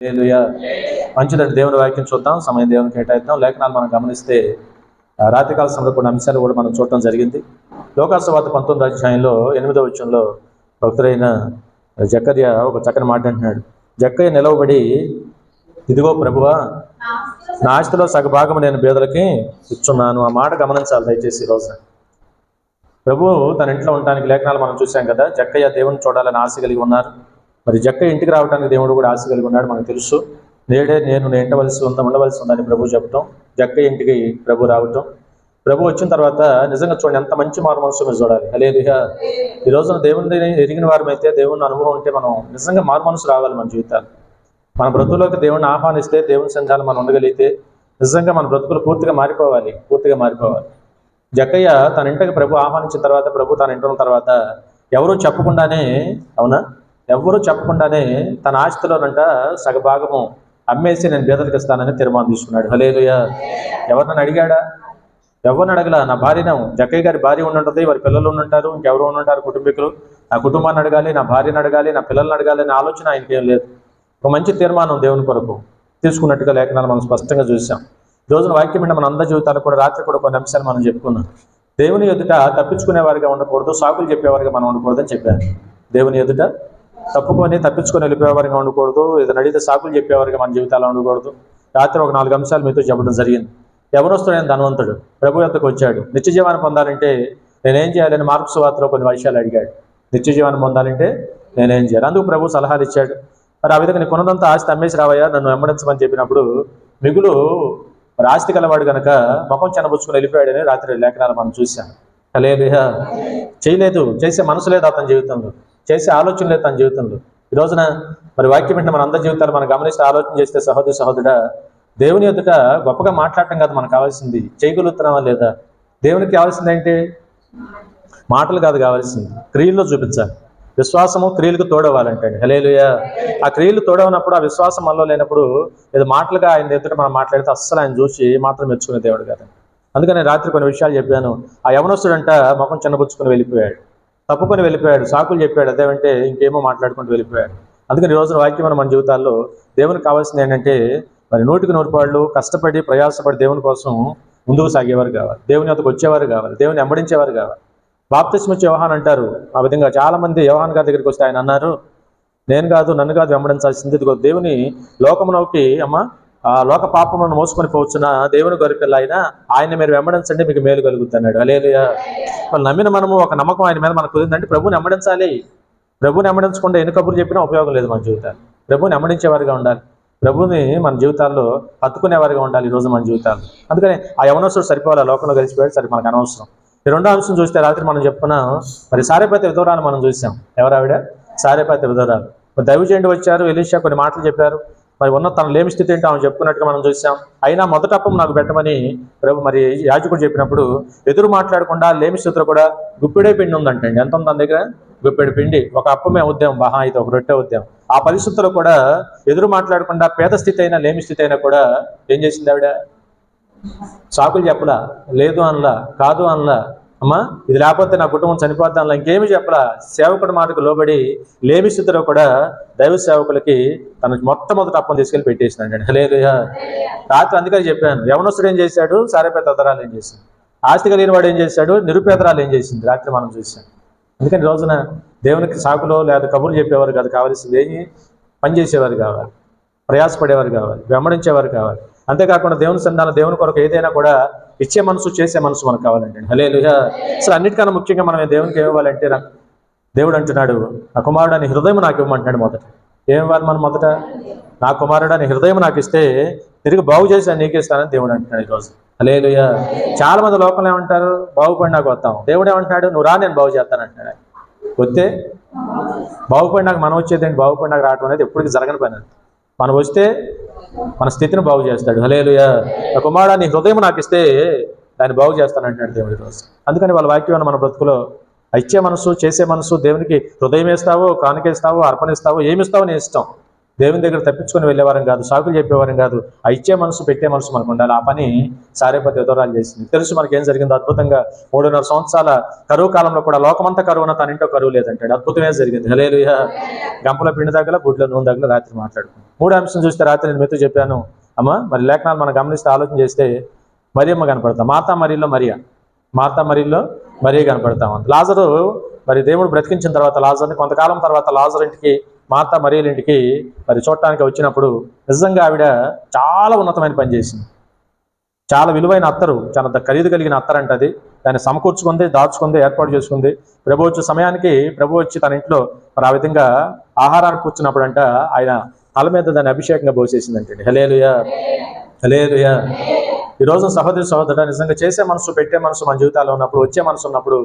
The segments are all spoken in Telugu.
హల్లెలూయా. మంచిదండి దేవుని వాక్యం చూద్దాం సమయం దేవుని కేటాయిద్దాం. లేఖనాలు మనం గమనిస్తే ఆ, రాత్రికాల సమయంలో కొన్ని అంశాలు కూడా మనం చూడటం జరిగింది. లోకాసవాత పంతొమ్మిది అధ్యాయంలో ఎనిమిదో విషయంలో భక్తుడైన జక్కర్య ఒక చక్కని మాట అంటున్నాడు. జక్కయ్య నిలవబడి ఇదిగో ప్రభువా నా ఆస్తిలో సగభాగం నేను పేదలకి ఇచ్చున్నాను. ఆ మాట గమనించాలి దయచేసి ఈరోజు. రోజున ప్రభు తన ఇంట్లో ఉండడానికి లేఖనాలు మనం చూసాం కదా జక్కయ్య దేవుని చూడాలని ఆశ కలిగి ఉన్నారు. మరి జక్క ఇంటికి రావడానికి దేవుడు కూడా ఆశ కలిగి ఉన్నాడు మనకు తెలుసు. నేడే నేను నేంటవలసి ఉందా ఉండవలసి ఉందని ప్రభు చెప్పటం జక్క ఇంటికి ప్రభు రావటం. ప్రభు వచ్చిన తర్వాత నిజంగా చూడండి ఎంత మంచి మారు మనసు మీరు చూడాలి. అలేదుగా ఈ రోజున దేవుని ఎరిగిన వారమైతే దేవుని అనుభవం ఉంటే మనం నిజంగా మారు మనసు రావాలి మన జీవితాలు. మన బ్రతుకులోకి దేవుడిని ఆహ్వానిస్తే దేవుని సంఘాలు మనం ఉండగలిగితే నిజంగా మన బ్రతుకులు పూర్తిగా మారిపోవాలి పూర్తిగా మారిపోవాలి. జక్కయ్య తన ఇంటికి ప్రభు ఆహ్వానించిన తర్వాత ప్రభు తన ఇంటి ఉన్న తర్వాత ఎవరూ చెప్పకుండానే అవునా? ఎవరూ చెప్పకుండానే తన ఆస్తిలోనంట సగభాగము అమ్మేసి నేను బీదలకు ఇస్తానని తీర్మానం తీసుకున్నాడు. హలేలుయ ఎవరినైనా అడిగాడా? ఎవరిని అడగల? నా భార్యను జక్కయ్య గారి భార్య ఉండుంటుంది వారి పిల్లలు ఉండుంటారు ఇంకెవరు ఉండుంటారు కుటుంబీకులు? నా కుటుంబాన్ని అడగాలి నా భార్యను అడగాలి నా పిల్లల్ని అడగాలి అనే ఆలోచన ఆయనకి ఏం లేదు. ఒక మంచి తీర్మానం దేవుని కొరకు తీసుకున్నట్టుగా లేఖనాలు మనం స్పష్టంగా చూసాం రోజున వాక్యం మన అందరి జీవితాలు కూడా రాత్రి కూడా కొన్ని అంశాలు మనం చెప్పుకున్నాం. దేవుని ఎదుట తప్పించుకునేవారిగా ఉండకూడదు సాకులు చెప్పేవారిగా మనం ఉండకూడదని చెప్పాను దేవుని ఎదుట తప్పుకొని తప్పించుకొని వెళ్ళిపోయేవారిగా ఉండకూడదు. ఏదైనా అడిగితే సాకులు చెప్పేవారిగా మన జీవితాల్లో ఉండకూడదు. రాత్రి ఒక నాలుగు అంశాలు మీతో చెప్పడం జరిగింది. ఎవరొస్తాడని ధనవంతుడు ప్రభు యొక్కకు వచ్చాడు. నిత్యజీవాన్ని పొందాలంటే నేనేం చేయాలని మార్క్స్ వార్తలో కొన్ని విషయాలు అడిగాడు. నిత్యజీవాన్ని పొందాలంటే నేనేం చేయాలి? అందుకు ప్రభు సలహాలు ఇచ్చాడు. మరి ఆ విధంగా నీ కొన్నదంతా ఆస్తి అమ్మేసి రావయ్యా నన్ను వెంబడించమని చెప్పినప్పుడు మిగులు రాస్తి కలవాడు గనక ముఖం చెనబుచ్చుకుని వెళ్ళిపోయాడని రాత్రి లేఖనాలు మనం చూసాం లేదు చేయలేదు. చేసే మనసు లేదు అతని జీవితంలో. చేసే ఆలోచన లేదు తన జీవితంలో. ఈ రోజున మరి వాక్యం అంటే మన అందరి జీవితాలు మనం గమనిస్తే ఆలోచన చేస్తే సహోదరి సహోదరుడా దేవుని ఎదుట గొప్పగా మాట్లాడటం కాదు మనకు కావాల్సింది. చేయగలుగుతున్నావా లేదా? దేవునికి కావాల్సింది ఏంటి? మాటలు కాదు కావాల్సింది. క్రియల్లో చూపించాలి. విశ్వాసము క్రియలకు తోడవాలంటే హలేలుయ ఆ క్రియలు తోడవనప్పుడు ఆ విశ్వాసం మనలో లేనప్పుడు ఏదో మాటలుగా ఆయన ఎదుట మనం మాట్లాడితే అస్సలు ఆయన చూసి మాత్రం మెచ్చుకునే దేవుడు కదా అందుకని రాత్రి కొన్ని విషయాలు చెప్పాను. ఆ యవనస్తుడంట ముఖం చిన్నబుచ్చుకొని వెళ్ళిపోయాడు. తప్పుకొని వెళ్ళిపోయాడు సాకులు చెప్పాడు అదేమంటే ఇంకేమో మాట్లాడుకుంటూ వెళ్ళిపోయాడు. అందుకని ఈ రోజున వాక్యం మన మన జీవితాల్లో దేవునికి కావాల్సింది ఏంటంటే మరి నూటికి నూరు పాళ్ళు కష్టపడి ప్రయాసపడి దేవుని కోసం ముందుకు సాగేవారు కావాలి. దేవుని వద్దకు వచ్చేవారు కావాలి. దేవుని వెంబడించేవారు కావాలి. బాప్తిస్మిచ్చి వ్యవహాన్ అంటారు. ఆ విధంగా చాలా మంది వ్యవహాన్ గారి దగ్గరికి వస్తే ఆయన అన్నారు నేను కాదు నన్ను కాదు వెంబడించాల్సింది. ఇదిగో దేవుని లోకమునోకి అమ్మ ఆ లోక పాపములను మోసుకొని పోవచ్చున? దేవుని గొరిపిల్ల ఆయన ఆయన మీరు వెంబడించండి మీకు మేలు కలుగుతున్నాడు అలేలుయా వాళ్ళు నమ్మిన మనము ఒక నమ్మకం ఆయన మీద మనకు కుదిరిందంటే ప్రభుని వెంబడించాలి. ప్రభుని వెంబడించకుండా ఎన్ని కబుర్లు చెప్పినా ఉపయోగం లేదు మన జీవితాలు ప్రభుని వెంబడించేవారిగా ఉండాలి. ప్రభుని మన జీవితాల్లో హత్తుకునేవారిగా ఉండాలి ఈ రోజు మన జీవితాలు అందుకని ఆ యవనస్తుడు సరిపోవాలి? లోకంలో కలిసిపోయాడు సరే మనకు అనవసరం. ఈ రెండో అంశం చూస్తే రాత్రి మనం చెప్పుకున్నాం మరి సారేపతి విధవరాలు మనం చూసాం. ఎవరావిడ సారేపతి విధవరాలు. మరి వచ్చారు ఎలీషా కొన్ని మాటలు చెప్పారు. మరి ఉన్న తన లేమి స్థితి ఏంటో ఆమె చెప్పుకున్నట్టుగా మనం చూసాం. అయినా మొదటప్పం నాకు పెట్టమని ప్రభు మరి యాజకుడు చెప్పినప్పుడు ఎదురు మాట్లాడకుండా లేమి స్థితిలో కూడా గుప్పిడే పిండి ఉందంటండి ఎంత ఉంది తన దగ్గర? గుప్పెడు పిండి. ఒక అప్పమే ఉద్యమం బహా అయితే ఒక రొట్టె ఉద్యమం. ఆ పరిస్థితుల్లో కూడా ఎదురు మాట్లాడకుండా పేద స్థితి అయినా లేమి స్థితి అయినా కూడా ఏం చేసింది ఆవిడ? సాకులు చెప్పలా లేదు అనలా కాదు అనలా అమ్మా ఇది లేకపోతే నా కుటుంబం చనిపోతాను ఇంకేమి చెప్పలా. సేవకుడి మాటకు లోబడి లేమి స్థితిలో కూడా దైవ సేవకులకి తన మొట్టమొదటి అప్పం తీసుకెళ్ళి పెట్టేసినాడు. లేదు రాత్రి అందుకని చెప్పాను. యవనస్తుడు ఏం చేశాడు? సారేపేత అదరాలు ఏం చేశాడు? ఆస్తి కలిగిన వాడు ఏం చేశాడు? నిరుపేదరాలు ఏం చేసింది? రాత్రి మనం చూసాం అందుకని రోజున దేవునికి సాకులో లేదా కబుర్లు చెప్పేవారు కాదు. కావాల్సింది ఏమి? పని చేసేవారు కావాలి. ప్రయాసపడేవారు కావాలి. వెంబడించేవారు కావాలి. అంతేకాకుండా దేవుని సంధానం దేవుని కొరకు ఏదైనా కూడా ఇచ్చే మనసు చేసే మనసు మనకు కావాలండి హలే అసలు అన్నిటికన్నా ముఖ్యంగా మనం దేవునికి ఇవ్వాలంటే దేవుడు అంటున్నాడు నా కుమారుడు అని హృదయం నాకు ఇవ్వమంటున్నాడు మొదట. ఏం ఇవ్వాలి మనం మొదట? నా కుమారుడు అని హృదయం నాకు ఇస్తే తిరిగి బాగు చేసి నీకు ఇస్తానని దేవుడు అంటున్నాడు ఈరోజు. అలేలుయ చాలా మంది లోకంలో ఏమంటారు? బాగుపడి నాకు వస్తాం. దేవుడు ఏమంటున్నాడు? నువ్వు రా నేను బాగు చేస్తాను అంటున్నాడు. వస్తే బాగుపడి నాకు మనం వచ్చేది బాగుపడి నాకు రావడం అనేది ఎప్పటికీ జరగని పని మనం వస్తే మన స్థితిని బాగు చేస్తాడు. హలేలుయ నా కుమారుడు నీ హృదయం నాకు ఇస్తే దాన్ని బాగు చేస్తానంటున్నాడు దేవుడి రోజు అందుకని వాళ్ళ వాక్యం మన బ్రతుకులో ఇచ్చే మనసు చేసే మనసు దేవునికి హృదయం వేస్తావో కానుకేస్తావో అర్పణిస్తావో ఏమిస్తావో ఇస్తావో నీ ఇష్టం. దేవుని దగ్గర తప్పించుకొని వెళ్ళేవారం కాదు సాకులు చెప్పేవారం కాదు. ఆ ఇచ్చే మనసు పెట్టే మనసు మనకు ఉండాలి. ఆ పని సారేపతి విధవరాలు చేసింది. తెలుసు మనకి ఏం జరిగిందో? అద్భుతంగా మూడున్నర సంవత్సరాల కరువు కాలంలో కూడా లోకమంతా కరువున తన ఇంట్లో కరువు లేదంటాడు. అద్భుతమే జరిగింది. హలేలు గంపల పిండి దగ్గర గుడ్ల నూనె దగ్గర రాత్రి మాట్లాడుకుంది మూడు అంశం చూస్తే రాత్రి నేను మీతో చెప్పాను. అమ్మ మరి లేఖనాలు మనం గమనిస్తే ఆలోచన చేస్తే మరియమ్మ కనపడతాం. మాతా మరిలో మరియా. మాతా మరిలో మరియ కనపడతాం లాజరు మరి దేవుడు బ్రతికించిన తర్వాత లాజర్ని కొంతకాలం తర్వాత లాజర్ ఇంటికి మాత మరియల ఇంటికి మరి చూడటానికి వచ్చినప్పుడు నిజంగా ఆవిడ చాలా ఉన్నతమైన పని చేసింది. చాలా విలువైన అత్తరు. చాలా ఖరీదు కలిగిన అత్తరు అంట అది. దాన్ని సమకూర్చుకుంది దాచుకుంది ఏర్పాటు చేసుకుంది. ప్రభు వచ్చే సమయానికి ప్రభు వచ్చి తన ఇంట్లో మరి ఆ విధంగా ఆహారాన్ని కూర్చున్నప్పుడు అంట ఆయన తల మీద దాన్ని అభిషేకంగా పోసేసిందంటండి. హలేలుయా హలేలుయా ఈ సహోదరి సహోదరు నిజంగా చేసే మనసు పెట్టే మనసు మన జీవితాల్లో ఉన్నప్పుడు వచ్చే మనసు ఉన్నప్పుడు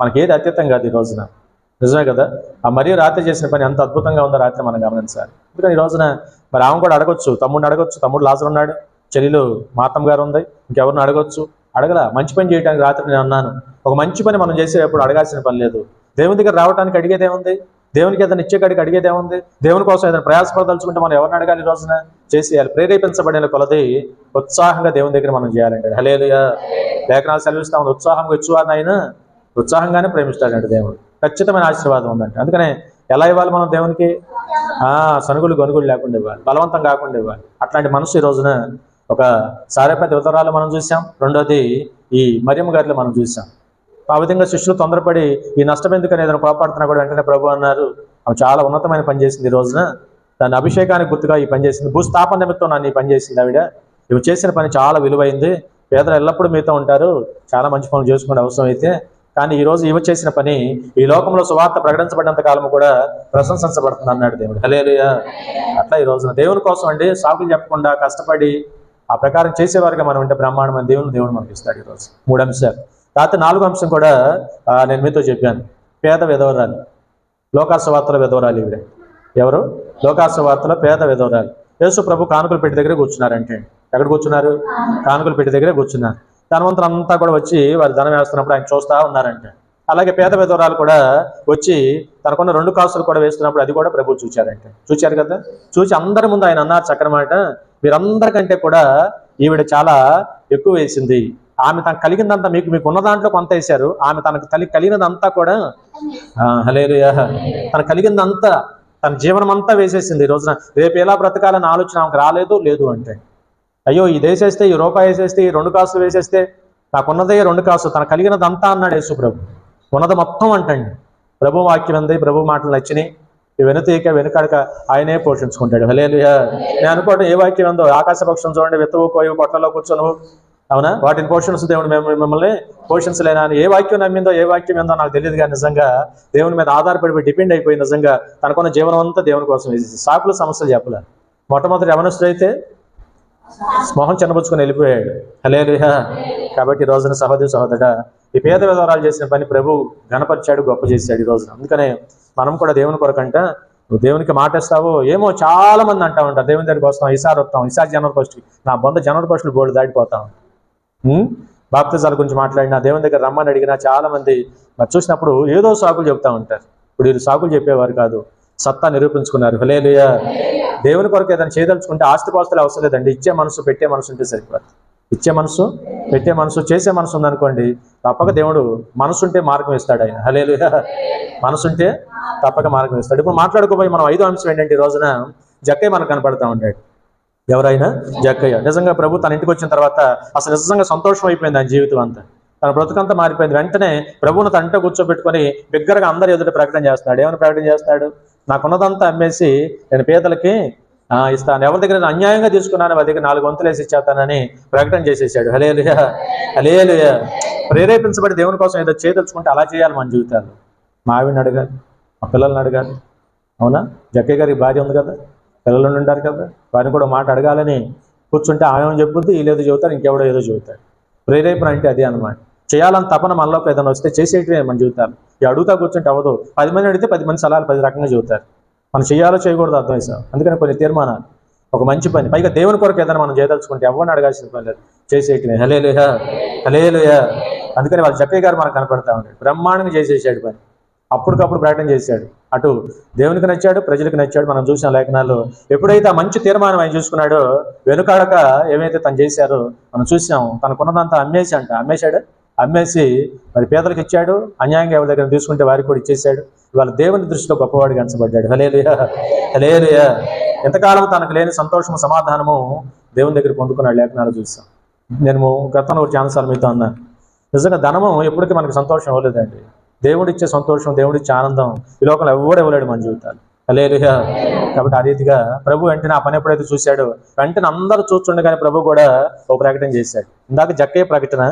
మనకి ఏది అత్యంతం కాదు ఈ రోజున. నిజమే కదా? ఆ మరియు రాత్రి చేసిన పని ఎంత అద్భుతంగా ఉందో రాత్రి మనం గమనించాలి. ఎందుకంటే ఈ రోజున మరి ఆమె కూడా అడగొచ్చు తమ్ముడిని అడగొచ్చు తమ్ముడు లాజర్ ఉన్నాడు చెల్లెలు మాతమ్మ గారు ఉంది ఇంకెవరిని అడగొచ్చు? అడగల మంచి పని చేయడానికి రాత్రి నేను అన్నాను. ఒక మంచి పని మనం చేసేటప్పుడు అడగాల్సిన పని లేదు. దేవుని దగ్గర రావడానికి అడిగేదే ఉంది దేవునికి ఏదైనా ఇచ్చే కాడికి అడిగేదే ఉంది దేవుని కోసం ఏదైనా ప్రయాసపడదలుచుకుంటే మనం ఎవరిని అడగాలి ఈ రోజున? చేసేయాలి. ప్రేరేపించబడిన కొలది ఉత్సాహంగా దేవుని దగ్గర మనం చేయాలండి. హలేలుయా లేఖనాలు సెలవిస్తామని ఉత్సాహంగా ఇచ్చేవారిని ఆయన ఉత్సాహంగానే ప్రేమిస్తాడండి దేవుడు. ఖచ్చితమైన ఆశీర్వాదం ఉందండి అందుకనే ఎలా ఇవ్వాలి మనం దేవునికి? ఆ సనుగులు గనుగులు లేకుండా ఇవ్వాలి. బలవంతం కాకుండా ఇవ్వాలి. అట్లాంటి మనసు ఈ రోజున ఒక సారేపతి ఉత్తరాలు మనం చూసాం రెండోది ఈ మరియమ్మ గారిలో మనం చూసాం ఆ విధంగా శిష్యులు తొందరపడి ఈ నష్టం ఎందుకని ఏదైనా కోపాడుతున్నా కూడా వెంటనే ప్రభు అన్నారు. ఆమె చాలా ఉన్నతమైన పని చేసింది ఈ రోజున. దాని అభిషేకానికి గుర్తుగా ఈ పని చేసింది. భూస్థాపన నిమిత్తం నన్ను ఈ పని చేసింది ఆవిడ. ఇవి చేసిన పని చాలా విలువైంది. పేదలు ఎల్లప్పుడూ మీతో ఉంటారు. చాలా మంచి పనులు చేసుకునే అవసరం అయితే కానీ ఈ రోజు చేసిన పని ఈ లోకంలో సువార్త ప్రకటించబడినంత కాలం కూడా ప్రశంసించబడుతుంది అన్నాడు దేవుడు. హలేలుయా అట్లా ఈ రోజున దేవుని కోసం అండి సాకులు చెప్పకుండా కష్టపడి ఆ ప్రకారం చేసేవారుగా మనం ఉంటే బ్రహ్మాండమైన దేవుని దేవుడు మనకి ఇస్తాడు ఈరోజు మూడు అంశాలు. రాత్రి నాలుగు అంశం కూడా నేను మీతో చెప్పాను. పేద విధవరాలు. లోకాసువార్తల విధవరాలు ఈవిడ. ఎవరు? లోకాసువార్తల పేద విధవరాలు. యేసు ప్రభు కానుకలు పెట్టి దగ్గర కూర్చున్నారంటే. ఎక్కడ కూర్చున్నారు? కానుకల పెట్టి దగ్గరే కూర్చున్నారు. ధనవంతులు అంతా కూడా వచ్చి వారి ధనం వేస్తున్నప్పుడు ఆయన చూస్తా ఉన్నారంట. అలాగే పేద పేదవరాలు కూడా వచ్చి తనకున్న రెండు కాసులు కూడా వేస్తున్నప్పుడు అది కూడా ప్రభు చూచారంటే. చూచారు కదా? చూసి అందరి ముందు ఆయన అన్నారు చక్కనమాట మీరందరికంటే కూడా ఈవిడ చాలా ఎక్కువ వేసింది. ఆమె తనకు కలిగిందంతా మీకు మీకు ఉన్న దాంట్లో కొంత వేశారు. ఆమె తనకు తల్లి కలిగినదంతా కూడా హలేలుయా తన కలిగిందంతా తన జీవనం అంతా వేసేసింది. ఈ రోజున రేపు ఎలా బ్రతకాలని ఆలోచన ఆమెకు రాలేదు లేదు అంటే అయ్యో ఇది వేసేస్తే ఈ రూపాయి వేసేస్తే ఈ రెండు కాసులు వేసేస్తే నాకున్నదే రెండు కాసు తన కలిగినదంతా అన్నాడు యేసుప్రభు ఉన్నది మొత్తం అంటండి. ప్రభు వాక్యం అంది ప్రభు మాటలు నచ్చినాయి. వెనుతీక వెనుకడక ఆయనే పోషించుకుంటాడు. హలేలుయా నేను అనుకోవడం ఏ వాక్యం ఉందో ఆకాశ పక్షం చూడండి వెతువు కోయి పొట్లలో కూర్చొని అవునా? వాటిని పోషించు దేవుడు మేము మిమ్మల్ని పోషించలేనా అని ఏ వాక్యం నమ్మిందో ఏ వాక్యం ఏందో నాకు తెలియదు కానీ నిజంగా దేవుని మీద ఆధారపడి డిపెండ్ అయిపోయి నిజంగా తనకున్న జీవనం అంతా దేవుని కోసం సాకులు సమస్యలు చెప్పలే మొట్టమొదటి యవనస్తుడైతే మొహం చిన్నబుచ్చుకొని వెళ్ళిపోయాడు. హలేలుహ కాబట్టి ఈ రోజున సహోదరి సహోదరుడ ఈ పేద విధవరాలు చేసిన పని ప్రభు గణపరిచాడు గొప్ప చేశాడు ఈ రోజున. అందుకనే మనం కూడా దేవుని కొరకంట నువ్వు దేవునికి మాటేస్తావు ఏమో చాలా మంది అంటా ఉంటారు. దేవుని దగ్గరికి వస్తాం ఈసారి వస్తాం ఈసారి జనవరి ఫస్ట్ నా బొంద జనవరి ఫస్ట్లు బోర్డు దాటిపోతాం. బాప్తిజాల గురించి మాట్లాడినా దేవుని దగ్గర రమ్మని అడిగినా చాలా మంది మరి చూసినప్పుడు ఏదో సాకులు చెప్తా ఉంటారు. ఇప్పుడు వీళ్ళు సాకులు చెప్పేవారు కాదు. సత్తా నిరూపించుకున్నారు. హలేలుయ. దేవుని కొరకు ఏదైనా చేయదలుచుకుంటే ఆస్తిపాస్తులు అవసరం లేదండి. ఇచ్చే మనసు పెట్టే మనసు ఉంటే సరిపోదు. ఇచ్చే మనసు పెట్టే మనసు చేసే మనసు ఉందనుకోండి తప్పక దేవుడు మనసుంటే మార్గం ఇస్తాడు ఆయన. హలేలు మనసుంటే తప్పక మార్గం ఇస్తాడు. ఇప్పుడు మాట్లాడుకోబోయి మనం ఐదో అంశం ఏంటంటే ఈ రోజున జక్కయ్య మనకు కనపడతా ఉంటాడు ఎవరైనా? జక్కయ్య. నిజంగా ప్రభు తన ఇంటికి వచ్చిన తర్వాత అసలు నిజంగా సంతోషం అయిపోయింది ఆయన జీవితం అంతా. తన బ్రతుకంతా మారిపోయింది. వెంటనే ప్రభువును తంట కూర్చోబెట్టుకొని బిగ్గరగా అందరి ఎదుట ప్రకటన చేస్తాడు ఏమైనా ప్రకటన చేస్తాడు నాకున్నదంతా అమ్మేసి నేను పేదలకి ఇస్తాను ఎవరి దగ్గర నేను అన్యాయంగా తీసుకున్నాను వారి దగ్గర నాలుగు వంతులు వేసి ఇచ్చేస్తానని ప్రకటన చేసేసాడు. హలేలుయా హలేలుయా ప్రేరేపించబడి దేవుని కోసం ఏదో చేయదలుచుకుంటే అలా చేయాలి మన జీవితాల్లో. మా ఆవిడని అడగాలి మా పిల్లల్ని అడగాలి. అవునా? జక్కయ్య గారికి భార్య ఉంది కదా? పిల్లలు ఉంటారు కదా? వారిని కూడా మాట అడగాలని కూర్చుంటే ఆమె చెప్పుద్ది? వీళ్ళేదో చెబుతారు ఇంకెవడో ఏదో చెబుతాడు. ప్రేరేపణ అంటే అదే అనమాట చేయాలని తపన మనలోకి ఏదైనా వస్తే చేసేటివే మన జీవితాలు. ఈ అడుగుతా కూర్చుంటే అవ్వదు. పది మంది అడిగితే పది మంది సలహాలు పది రకంగా చెబుతారు. మనం చేయాలో చేయకూడదు అర్థం సార్? అందుకని కొన్ని తీర్మానాలు. ఒక మంచి పని. పైగా దేవుని కొరకు ఏదైనా మనం చేయదలుచుకుంటే ఎవరిని అడగాల్సిన పని లేదు. చేసేటివే. హలేలుయా హలేలుయా అందుకని వాళ్ళ జక్కయ్య గారు మనకు కనపడతా ఉన్నాడు బ్రహ్మాండంగా చేసేసాడు పని. అప్పటికప్పుడు ప్రకటన చేశాడు. అటు దేవునికి నచ్చాడు ప్రజలకు నచ్చాడు. మనం చూసిన లేఖనాల్లో ఎప్పుడైతే ఆ మంచి తీర్మానం ఆయన చూసుకున్నాడో వెనుకాడక ఏమైతే తను చేశారో మనం చూసాం. తనకున్నదంతా అమ్మేసి అంట. అమ్మేశాడు? అమ్మేసి మరి పేదలకు ఇచ్చాడు అన్యాయంగా ఎవరి దగ్గర తీసుకుంటే వారికి కూడా ఇచ్చేసాడు ఇవాళ దేవుని దృష్టిలో గొప్పవాడు ఎంచబడ్డాడు. హలేలుయా హలేలుయా ఎంతకాలం తనకు లేని సంతోషము సమాధానము దేవుని దగ్గర పొందుకున్నాడు లేఖనాలు చూసాం. నేను గతంలో ఒక ఛాన్సాలు మీతో అన్నాను నిజంగా ధనము ఎప్పటికీ మనకు సంతోషం ఇవ్వలేదండి దేవుడిచ్చే సంతోషం దేవుడిచ్చే ఆనందం ఈ లోకంలో ఎవడు ఇవ్వలేడు మన జీవితాలు. హల్లెలూయా. కాబట్టి ఆ రీతిగా ప్రభు వెంటనే ఆ పని ఎప్పుడైతే చూశాడో వెంటనే అందరూ చూస్తుండగానే ప్రభు కూడా ఒక ప్రకటన చేశాడు. ఇందాక జక్కయ్య ప్రకటన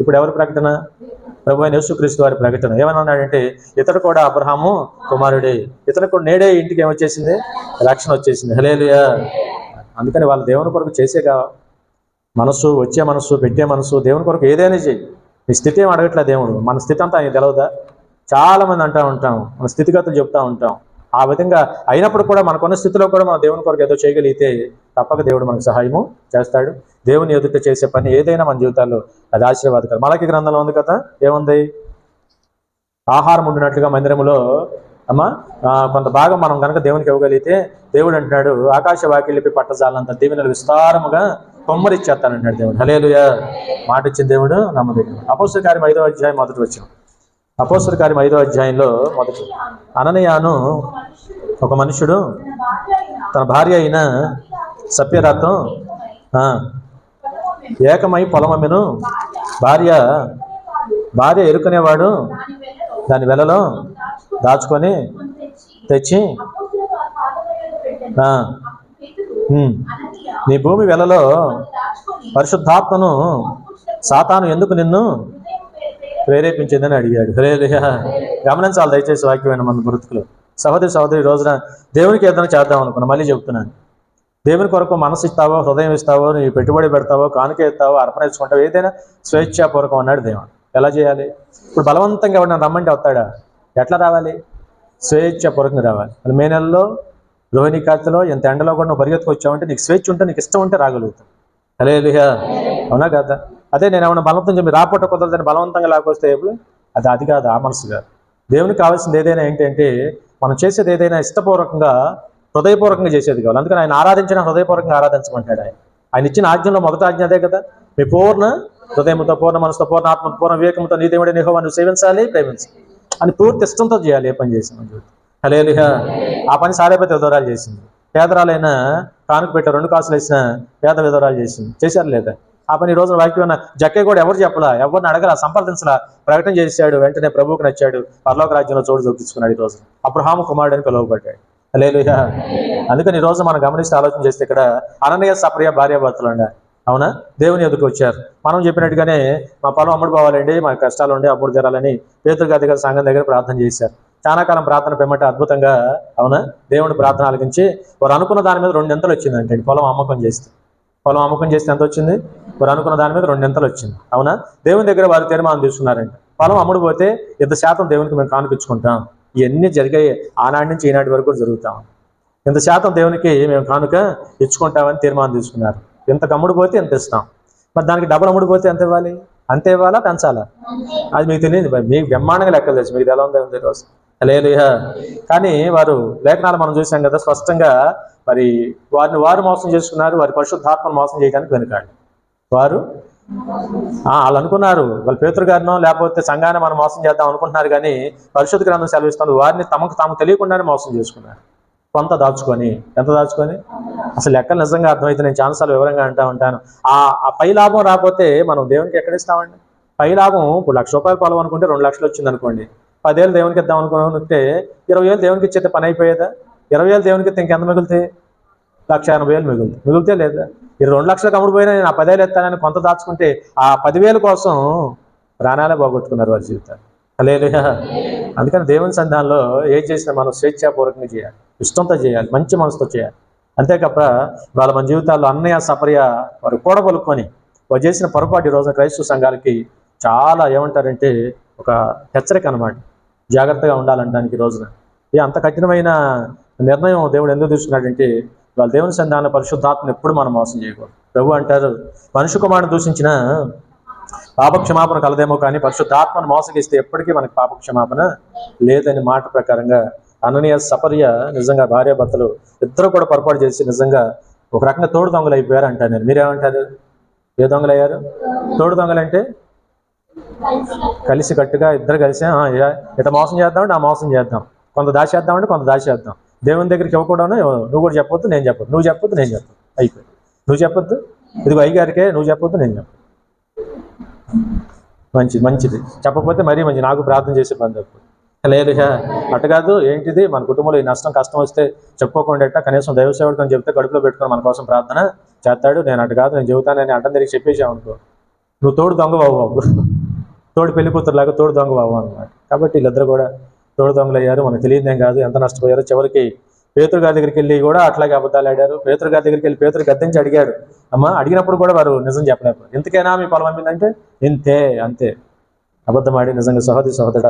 ఇప్పుడు ఎవరి ప్రకటన? ప్రభు అయిన యేసుక్రీస్తు వారి ప్రకటన. ఏమని అన్నాడంటే ఇతడు కూడా అబ్రహాము కుమారుడే. ఇతడు కూడా నేడే ఇంటికి ఏమొచ్చేసింది? రక్షణ వచ్చేసింది. హలేలుయా అందుకని వాళ్ళు దేవుని కొరకు చేసే కా వచ్చే మనసు పెట్టే మనసు దేవుని కొరకు ఏదైనా చేయి నీ స్థితి ఏం అడగట్లే దేవుడు. మన స్థితి అంతా ఆయన తెలవదా? చాలా మంది అంటూ ఉంటాం. మన స్థితిగతులు చెప్తా ఉంటాం. ఆ విధంగా అయినప్పుడు కూడా మనకున్న స్థితిలో కూడా మన దేవుని కొరకు ఏదో చేయగలిగితే తప్పక దేవుడు మనకు సహాయము చేస్తాడు. దేవుని ఎదుట చేసే పని ఏదైనా మన జీవితాల్లో అది ఆశీర్వాదకరం. మలకి గ్రంథంలో ఉంది కదా? ఏముంది? ఆహారం ఉండినట్లుగా మందిరములో అమ్మా కొంత భాగం మనం కనుక దేవునికి ఇవ్వగలిగితే దేవుడు అంటున్నాడు ఆకాశ వాకిలిపి పట్టజాలంత దీవెనలు విస్తారముగా కొమ్మరిచ్చేస్తానంటాడు దేవుడు. హలేలుయా మాట ఇచ్చిన దేవుడు నమ్మదగిన అపోస్తల కార్యం ఐదో అధ్యాయం మొదటి వచ్చాం అపోసర కార్యం ఐదో అధ్యాయంలో మొదటి అననయాను ఒక మనుషుడు తన భార్య అయిన సభ్యరాతో ఏకమై పొలమమెను భార్య భార్య ఎరుకునేవాడు దాని వెలలో దాచుకొని తెచ్చి నీ భూమి వెలలో పరిశుద్ధాత్మను సాతాను ఎందుకు నిన్ను ప్రేరేపించిందని అడిగాడు. హల్లెలూయా గమనించాలి దయచేసి వాక్యమైన మన బ్రతుకులు. సహోదరి సహోదరి రోజున దేవునికి ఏదైనా చేద్దాం అనుకున్నా మళ్ళీ చెప్తున్నాను దేవుని కొరకు మనసు ఇస్తావో హృదయం ఇస్తావో నీ పెట్టుబడి పెడతావో కానుక ఇస్తావో అర్పణ ఇచ్చుకుంటావో ఏదైనా స్వేచ్ఛాపూర్వకం అన్నాడు దేవుడు. ఎలా చేయాలి? ఇప్పుడు బలవంతంగా ఎవరైనా రమ్మంటే వస్తాడా? ఎట్లా రావాలి? స్వేచ్ఛాపూర్వకంగా రావాలి. మరి మే నెలలో రోహిణి కాతలో ఎంత ఎండలో కూడా నువ్వు పరిగెత్తుకు వచ్చావంటే నీకు స్వేచ్ఛ ఉంటే నీకు ఇష్టం ఉంటే రాగలుగుతావు. హలేలుయా అవునా కదా? అదే నేను ఏమైనా బలవంతం చెప్పి రాపట్ట కుదరదని బలవంతంగా లాక్కొస్తే ఎప్పుడు అది అది కాదు ఆ మనసు కాదు దేవునికి కావాల్సింది ఏదైనా ఏంటంటే మనం చేసేది ఏదైనా ఇష్టపూర్వకంగా హృదయపూర్వకంగా చేసేది కావాలి. అందుకని ఆయన ఆరాధించిన హృదయపూర్వకంగా ఆరాధించమంటాడు ఆయన. ఆయన ఇచ్చిన ఆజ్ఞలో మొదటి ఆజ్ఞ అదే కదా? మీ పూర్ణ హృదయంతో పూర్ణ మనసుతో పూర్ణ ఆత్మతో పూర్ణ వివేకంతో నీ దేవుడి నిహోవా నువ్వు సేవించాలి ప్రేమించాలి. అని పూర్తి ఇష్టంతో చేయాలి ఏ పని చేసిన హలేలుహ ఆ పని సారేపతి విధవరాలు చేసింది. పేదరాలైన కానుక పెట్టే రెండు కాసులు వేసిన పేద విధవరాలు చేసింది. చేశారు లేదా? ఆ పని ఈ రోజున వాక్యం జక్కే కూడా ఎవరు చెప్పలా? ఎవరిని అడగల? సంప్రదించలా ప్రకటన చేశాడు వెంటనే ప్రభువుకు నచ్చాడు. పరలోక రాజ్యంలో చోటు చూపించుకున్నాడు ఈ రోజు అబ్రహాము కుమారుడు అని పిలువబడ్డాడు. హల్లెలూయా. అందుకని ఈ రోజు మనం గమనిస్తే ఆలోచన చేస్తే ఇక్కడ అననీయ సప్రియ భార్యాభర్తలు అండి అవునా? దేవుని ఎదుకు వచ్చారు. మనం చెప్పినట్టుగానే మా పొలం అమ్ముడు పోవాలండి మా కష్టాలు ఉండి అమ్ముడు తీరాలని పేతురు గారి దగ్గర సంఘం దగ్గర ప్రార్థన చేశారు. చాలా కాలం ప్రార్థన పెమ్మట అద్భుతంగా అవునా? దేవుని ప్రార్థన ఆలకించి వారు అనుకున్న దాని మీద రెండింతలు వచ్చిందంటే పొలం అమ్మకం చేస్తే. పొలం అమ్మకం చేస్తే ఎంత వచ్చింది వారు అనుకున్న దాని మీద రెండింతలు వచ్చింది. అవునా? దేవుని దగ్గర వారు తీర్మానం తీసుకున్నారండి పొలం అమ్ముడు పోతే ఇంత శాతం దేవునికి మేము కానుకించుకుంటాం ఇవన్నీ జరిగాయి ఆనాటి నుంచి ఈనాటి వరకు కూడా జరుగుతాం ఇంత శాతం దేవునికి మేము కానుక ఇచ్చుకుంటామని తీర్మానం తీసుకున్నారు. ఇంత అమ్ముడు పోతే ఎంత ఇస్తాం? మరి దానికి డబ్బులు అమ్ముడు పోతే ఎంత ఇవ్వాలి? అంతే ఇవ్వాలా? పెంచాలా? అది మీకు తెలియదు. మరి మీకు బ్రహ్మాండంగా లెక్కలు తెలుసు. మీకు ఎలా ఉందో ఉంది లేదు కానీ వారు లేఖనాలు మనం చూసాం కదా స్పష్టంగా మరి వారిని వారు మోసం చేసుకున్నారు. వారి పరిశుద్ధాత్మను మోసం చేయడానికి వెనుకాడు వారు? ఆ, వాళ్ళు అనుకున్నారు వాళ్ళ పేతురు గారినో లేకపోతే సంఘాన్ని మనం మోసం చేద్దాం అనుకుంటున్నారు కానీ పరిశుద్ధ గ్రంథం సెలవిస్తుంది. వారిని తమకు తాము తెలియకుండానే మోసం చేసుకున్నారు. కొంత దాచుకొని ఎంత దాచుకొని? అసలు లెక్కలు నిజంగా అర్థమైతే నేను ఛాన్సాలు వివరంగా అంటా ఉంటాను. ఆ పై లాభం రాకపోతే మనం దేవునికి ఎక్కడ ఇస్తామండి? పై లాభం ఇప్పుడు లక్ష రూపాయలు పొలం అనుకుంటే రెండు లక్షలు వచ్చింది అనుకోండి పదేళ్ళు దేవునికి ఇద్దాం అనుకుంటే ఇరవై వేలు దేవునికి ఇచ్చేది పని అయిపోయేదా? ఇరవై వేలు దేవునికి ఇస్తే ఇంకెంత మిగులుతాయి? లక్ష ఎనభై వేలు మిగులుతాయి. మిగులుతే లేదా? ఈ రెండు లక్షలకు అమ్ముడుపోయినా నేను ఆ పదేళ్ళు ఎత్తానని కొంత దాచుకుంటే ఆ పదివేల కోసం ప్రాణాలే పోగొట్టుకున్నారు వారి జీవితాలు. లేదు అందుకని దేవుని సంధానంలో ఏం చేసినా మనం స్వేచ్ఛాపూర్వకంగా చేయాలి. ఇష్టంతో చేయాలి. మంచి మనసుతో చేయాలి. అంతేకాక వాళ్ళ మన జీవితాల్లో అన్నయ్య సపర్య వారు కూడబలుకొని వారు చేసిన పొరపాటు ఈ రోజున క్రైస్తవ సంఘాలకి చాలా ఏమంటారంటే ఒక హెచ్చరిక అనమాట జాగ్రత్తగా ఉండాలంటానికి ఈ రోజున. ఈ అంత కఠినమైన నిర్ణయం దేవుడు ఎందుకు తీసుకున్నాడంటే వాళ్ళ దేవుని సంధాన పరిశుద్ధాత్మను ఎప్పుడు మనం మోసం చేయకూడదు. ప్రభు అంటారు మనుషు కుమారుని దూషించిన పాపక్షమాపణ కలదేమో కానీ పరిశుద్ధాత్మను మోసగిస్తే ఎప్పటికీ మనకి పాపక్షమాపణ లేదని మాట ప్రకారంగా అననీయ సపర్య నిజంగా భార్యాభర్తలు ఇద్దరు కూడా పొరపాటు చేసి నిజంగా ఒక రకంగా తోడు దొంగలు అయిపోయారు అంటారు నేను మీరేమంటారు? ఏ దొంగలు అయ్యారు తోడు దొంగలు అంటే కలిసి కట్టుగా ఇద్దరు కలిసి ఇట మోసం చేద్దామంటే ఆ మోసం చేద్దాం. కొంత దాచేద్దామంటే కొంత దాచేద్దాం దేవుని దగ్గరికి ఇవ్వకూడదు నువ్వు కూడా చెప్పొద్దు నేను చెప్పొద్దు. నువ్వు చెప్పొద్దు నేను చెప్పొద్దు. అయిపోయి నువ్వు చెప్పొద్దు. ఇదిగో అయ్యగారికే నువ్వు చెప్పొద్దు నేను చెప్పొద్దు. మంచిది మంచిది. చెప్పకపోతే మరీ మంచి నాకు ప్రార్థన చేసే పని తప్పు. లేదు ఇక కాదు ఏంటిది? మన కుటుంబంలో ఈ నష్టం కష్టం వస్తే చెప్పుకోకుండా ఎట్టా కనీసం దైవ సేవకుడు అని చెప్తే కడుపులో పెట్టుకొని మన కోసం ప్రార్థన చేస్తాడు. నేను అటు కాదు నేను చెబుతానని అడ్డం తిరిగి చెప్పేసావు అనుకో. నువ్వు తోడు దొంగ బాబు బాబు. తోడు పెళ్ళి కూతురులాగా తోడు దొంగ బాబు అన్నమాట. కాబట్టి వీళ్ళిద్దరు కూడా తోడు అయ్యారు మనకు తెలియదేం కాదు ఎంత నష్టపోయారో. చివరికి పేతురు గారి దగ్గరికి వెళ్ళి కూడా అట్లాగే అబద్ధాలు ఆడారు. పేతురు గారి దగ్గరికి వెళ్ళి పేతురు గద్దించి అడిగాడు. అమ్మ అడిగినప్పుడు కూడా వారు నిజం చెప్పలేరు ఎందుకైనా మీ పొలం అమ్మిందంటే ఇంతే అంతే. అబద్ధమాడి నిజంగా సహోదరి సహోదర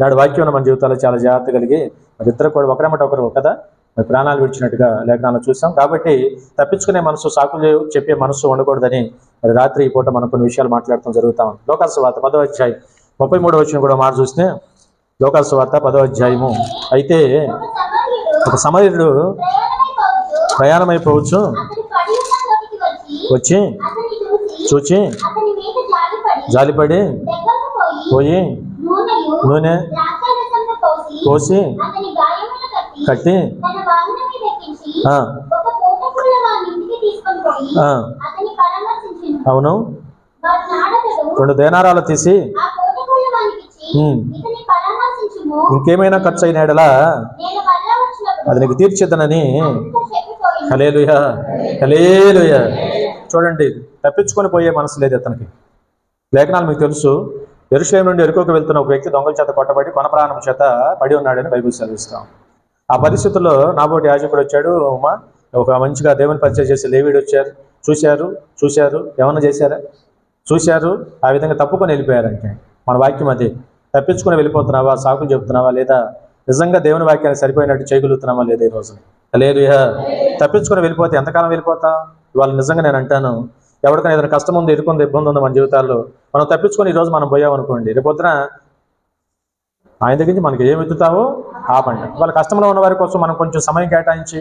నాడు వాక్యం మన జీవితాల్లో చాలా జాగ్రత్త కలిగి మరి ఇద్దరు కూడా ఒకరమట ఒకరు కదా మరి ప్రాణాలు విడిచినట్టుగా లేఖనాలు చూసాం. కాబట్టి తప్పించుకునే మనసు సాకులు చెప్పే మనసు ఉండకూడదని మరి రాత్రి ఈ పూట మనం కొన్ని విషయాలు మాట్లాడటం జరుగుతాం లోకాసు వార్త పదో అధ్యాయం ముప్పై మూడు వచ్చిన కూడా మాట చూస్తే లోకాసు వార్త పదో అధ్యాయము. అయితే ఒక సమరుడు ప్రయాణమైపోవచ్చు. వచ్చి చూచి జాలిపడి పోయి నూనె పోసి కట్టి అవును. రెండు దేనారాలు తీసి ఇంకేమైనా ఖర్చు అయిన ఎడలా అది నీకు తీర్చిద్దనని. హలేలుయా హలేలుయా చూడండి తప్పించుకొని పోయే మనసు లేదు అతనికి. లేఖనాలు మీకు తెలుసు. ఎరుషలేం నుండి ఎరుకోకు వెళ్తున్న ఒక వ్యక్తి దొంగల చేత కొట్టబడి కొన ప్రాణం చేత పడి ఉన్నాడని బైబిల్ సెలవిస్తాం. ఆ పరిస్థితుల్లో నాబోటి యాజకుడు వచ్చాడు. ఉమా ఒక మంచిగా దేవుని పరిచయం చేసి లేవీడు వచ్చారు. చూశారు చూశారు. ఏమన్నా చేశారా? చూశారు. ఆ విధంగా తప్పుకొని వెళ్ళిపోయారంటే. మన వాక్యం అది. తప్పించుకుని వెళ్ళిపోతున్నావా? సాకులు చెబుతున్నావా? లేదా నిజంగా దేవుని వాక్యాన్ని సరిపోయినట్టు చేయగలుగుతున్నామా లేదా ఈ రోజున? లేదు తప్పించుకుని వెళ్ళిపోతే ఎంతకాలం వెళ్ళిపోతా? ఇవాళ నిజంగా నేను అంటాను ఎవరికైనా ఏదైనా కష్టం ఉంది ఇరుకుంది ఇబ్బంది ఉంది మన జీవితాల్లో మనం తప్పించుకొని ఈ రోజు మనం పోయామనుకోండి రేపొద్దున ఆయన దగ్గర నుంచి మనకి ఏం ఎత్తుతావో ఆపండి. వాళ్ళ కష్టంలో ఉన్న వారి కోసం మనం కొంచెం సమయం కేటాయించి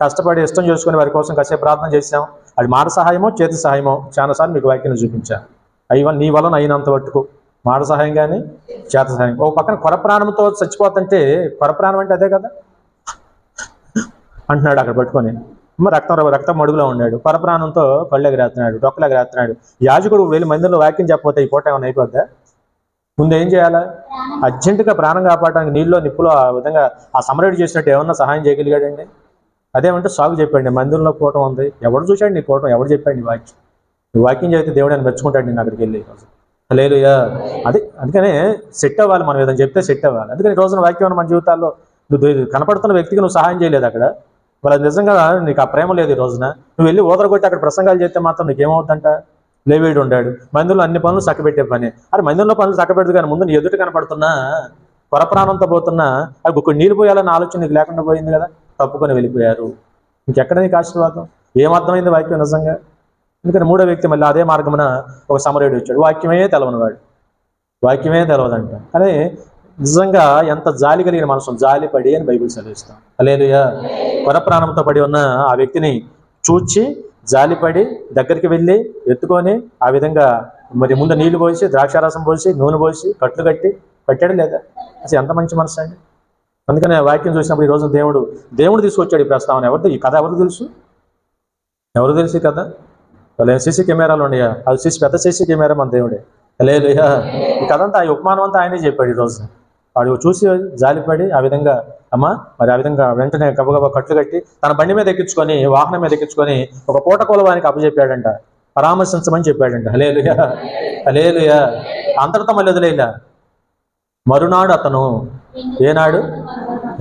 కష్టపడి ఇష్టం చేసుకుని వారి కోసం కాసేపు ప్రార్థన చేసాం అది మాట సహాయమో చేతి సహాయమో చాలాసార్లు మీకు వాక్యం చూపించాను అయ్యి నీ వలన అయినంత మట్టుకు. మాట సహాయం కానీ చేత సహాయం. ఒక పక్కన కొరప్రాణంతో చచ్చిపోతుంటే కొరప్రాణం అంటే అదే కదా? అంటున్నాడు అక్కడ పట్టుకొని. అమ్మ రక్తం రక్తం మడుగులో ఉన్నాడు. పరప్రాణంతో కళ్ళకి రాస్తున్నాడు డొక్కలకి రాస్తున్నాడు యాజకుడు వెళ్ళి మందిరంలో వాక్యం చెప్పకపోతే ఈ పూట ఏమైనా అయిపోద్దా? ముందు ఏం చేయాలా? అర్జెంటుగా ప్రాణం కాపాడడానికి నీళ్ళలో నిప్పులో ఆ విధంగా ఆ సమరేడు చేసినట్టు ఏమన్నా సహాయం చేయగలిగాడండి? అదేమంటే సాగు చెప్పండి మందిరంలో కూటం ఉంది. ఎవడు చూశాడు నీ కూటం? ఎవడు చెప్పాడు నీ వాక్యం? నీ వాక్యం చదివితే దేవుడు అని మెచ్చుకుంటాడు నేను అక్కడికి వెళ్ళి. లేదు అదే అది అందుకనే సెట్ అవ్వాలి మనం ఏదైనా చెప్తే సెట్ అవ్వాలి. అందుకని రోజున వాక్యం మన జీవితాల్లో నువ్వు కనపడుతున్న వ్యక్తికి నువ్వు సహాయం చేయలేదు అక్కడ. వాళ్ళ నిజంగా నీకు ఆ ప్రేమ లేదు ఈ రోజున. నువ్వు వెళ్ళి ఓదరగొట్టి అక్కడ ప్రసంగాలు చేస్తే మాత్రం నీకు ఏమవుతుందంట లేవేడు ఉండాడు. మందిరంలో అన్ని పనులు చక్కబెట్టే పని. అరే మందుల్లో పనులు చక్కబెడదు కానీ ముందు నీ ఎదుట కనపడుతున్నా? కొరప్రాణంతో పోతున్నా? అది ఒక నీళ్ళు పోయాలన్న ఆలోచన నీకు లేకుండా పోయింది కదా? తప్పుకొని వెళ్ళిపోయారు. ఇంకెక్కడ నీకు ఆశీర్వాదం? ఏమర్థమైంది వాక్యం నిజంగా? ఎందుకంటే మూడో వ్యక్తి మళ్ళీ అదే మార్గమున ఒక సమరేడు వచ్చాడు. వాక్యమే తెలవనివాడు. వాక్యమే తెలవదంట. కానీ నిజంగా ఎంత జాలి కలిగిన మనసు జాలి పడి అని బైబిల్ చదివిస్తాం. అలేలుయా కొరప్రాణంతో పడి ఉన్న ఆ వ్యక్తిని చూచి జాలిపడి దగ్గరికి వెళ్ళి ఎత్తుకొని ఆ విధంగా మరి ముందు నీళ్ళు పోసి ద్రాక్షారసం పోసి నూనె పోసి కట్లు కట్టి కట్టాడు లేదా? అసలు ఎంత మంచి మనసు అండి. అందుకనే వాక్యం చూసినప్పుడు ఈ రోజు దేవుడు దేవుడు తీసుకొచ్చాడు ఈ ప్రస్తావన. ఎవరిది? ఈ కథ ఎవరు తెలుసు? ఎవరు తెలుసు ఈ కథ? వాళ్ళు సీసీ కెమెరాలు ఉన్నాయా. అది సీసీ పెద్ద సీసీ కెమెరా మన దేవుడే. లేదు ఈ కథంతా ఈ ఉపమానం అంతా ఆయనే చెప్పాడు ఈరోజు వాడు చూసి జాలిపడి ఆ విధంగా అమ్మ మరి ఆ విధంగా వెంటనే గబగబా కట్లు కట్టి తన బండి మీద ఎక్కించుకొని వాహనం మీద ఎక్కించుకొని ఒక పూట కొలవానికి అప్పచెప్పాడంట. పరామర్శించమని చెప్పాడంట. హలేలుయా హలేలుయా అంతటితో మళ్ళీ వదిలేలా మరునాడు అతను ఏనాడు?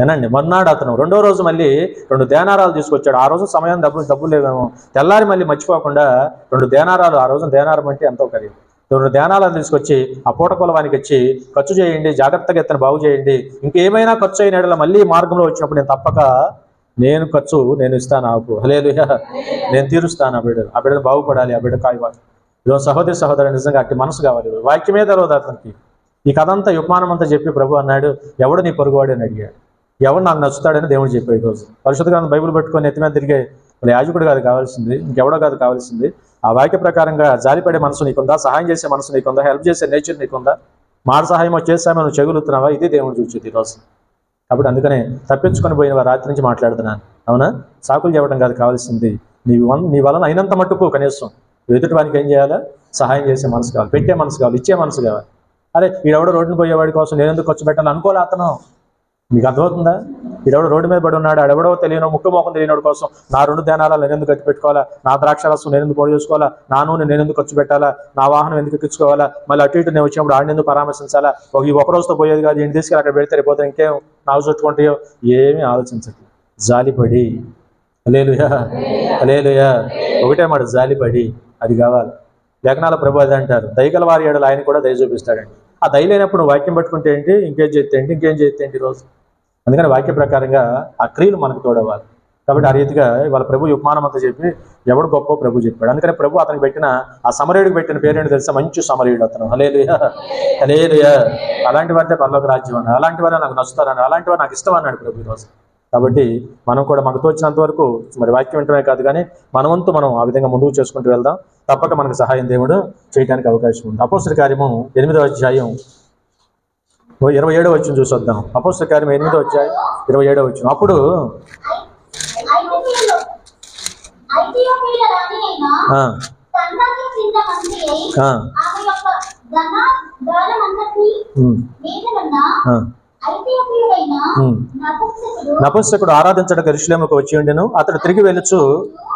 ఏనండి మర్నాడు అతను రెండో రోజు మళ్ళీ రెండు దేనారాలు తీసుకొచ్చాడు. ఆ రోజు సమయం డబ్బులు డబ్బులు లేవేమో. తెల్లారి మళ్ళీ మర్చిపోకుండా రెండు దేనారాలు ఆ రోజు దేనారం అంటే ఎంతో ఖరీదు రెండు దేనాలను తీసుకొచ్చి ఆ పూట కులవానికి వచ్చి ఖర్చు చేయండి జాగ్రత్తగా ఎత్తను బాగు చేయండి. ఇంకేమైనా ఖర్చు అయిన మళ్ళీ మార్గంలో వచ్చినప్పుడు నేను తప్పక నేను ఖర్చు నేను ఇస్తాను ఆకు. లేదు నేను తీరుస్తాను ఆ బిడ్డ ఆ బిడ్డ బాగుపడాలి ఆ బిడ్డ కాయ ఈరోజు సహోదరి సహోదరు నిజంగా అట్టి మనసు కావాలి. వాక్యమే తెలియదు అతనికి. ఈ కథ అంతా ఉపమానం అంతా చెప్పి ప్రభు అన్నాడు ఎవడు నీ పొరుగువాడు? అని అడిగాడు. ఎవడు నాకు నచ్చుతాడని దేవుడు చెప్పాడు ఈరోజు పరిశుద్ధ గ్రంథం బైబిల్ పట్టుకొని ఎత్తి మీద తిరిగే మరి యాజకుడు కాదు కావాల్సింది ఇంకెవడో కాదు కావాల్సింది. ఆ వాక్య ప్రకారంగా జాలిపడే మనసు నీకుందా? సహాయం చేసే మనసు నీకుందా? హెల్ప్ చేసే నేచర్ నీకుందా? మాట సహాయం చేసామో నువ్వు చెగులుతున్నావా ఇది దేవుడు చూసేది ఈరోజు కాబట్టి అందుకనే తప్పించుకొని పోయిన రాత్రి నుంచి మాట్లాడుతున్నాను. అవునా? సాకులు చెప్పడం కాదు కావాల్సింది. నీ వన్ నీ వలన అయినంత మట్టుకు కనీసం ఎదుటి వానికి ఏం చేయాలా? సహాయం చేసే మనసు కావాలి. పెట్టే మనసు కావాలి. ఇచ్చే మనసు కావాలి. అరే వీడెవడో రోడ్డును పోయేవాడి కోసం నేను ఎందుకు ఖర్చు పెట్టాలి? అనుకోలే అతను. మీకు అర్థమవుతుందా? ఈడెవడో రోడ్డు మీద పడి ఉన్నాడు ఆడెవడో తెలియను ముక్కు మోకం తెలియనోడు కోసం నా రెండు ధ్యానాలు నేను ఎందుకు ఖర్చు పెట్టుకోవాలా? నా ద్రాక్షరసం నేను ఎందుకు పొడి చేసుకోవాలా? నా నూనె నేను ఎందుకు ఖర్చు పెట్టాలా? నా వాహనం ఎందుకు ఎక్కించుకోవాలా? మళ్ళీ అటు ఇటు నేను వచ్చినప్పుడు ఆడిని ఎందుకు పరామర్శించాలా? ఒక ఈ ఒక రోజుతో పోయేది కాదు ఇంటి తీసుకెళ్ళి అక్కడ పెడితే రేపోతే ఇంకేం నాకు చుట్టుకుంటాయో ఏమీ ఆలోచించట్లేదు. జాలిపడి. అలేలుయా అలేలుయా ఒకటే మాట జాలిపడి. అది కావాలి. లేఖనాల ప్రభు అంటారు. దయగల వారి ఏడలు ఆయన కూడా దయ చూపిస్తాడండి. ఆ దయ లేనప్పుడు వాక్యం పట్టుకుంటే ఏంటి? ఇంకేం చేస్తే ఏంటి? ఇంకేం చేస్తే ఏంటి రోజు? అందుకని వాక్య ప్రకారంగా ఆ క్రియలు మనకు తోడవాలి కాబట్టి ఆ రీతిగా వాళ్ళ ప్రభు ఉపమానం అంతా చెప్పి ఎవడు గొప్ప ప్రభు చెప్పాడు. అందుకని ప్రభు అతనికి పెట్టిన ఆ సమరయుడికి పెట్టిన పేరేంటి తెలుసా? మంచి సమరయుడు అతను. హలేలుయా హలేలుయా అలాంటి వారితే పర్లోక రాజ్యం అని అలాంటి వారే నాకు నచ్చుతారని అలాంటి వారు నాకు ఇష్టం అన్నాడు ప్రభు ఈరోజు కాబట్టి మనం కూడా మనకు తోచినంత వరకు మరి వాక్యం వింటమే కాదు కానీ మనవంతు మనం ఆ విధంగా ముందుకు చేసుకుంటూ వెళ్దాం. తప్పక మనకు సహాయం దేవుడు చేయడానికి అవకాశం ఉంది. అపోసరి కార్యము ఎనిమిదవ అధ్యాయం ఇరవై ఏడో వచ్చిన చూసొద్దాం. అపోసర కార్యం ఎనిమిదో అధ్యాయం ఇరవై ఏడో వచ్చిన. అప్పుడు. నపుంసకుడు ఆరాధించడానికి ఎరుషులేముకు వచ్చి ఉండెను. అతడు తిరిగి వెళ్ళుచు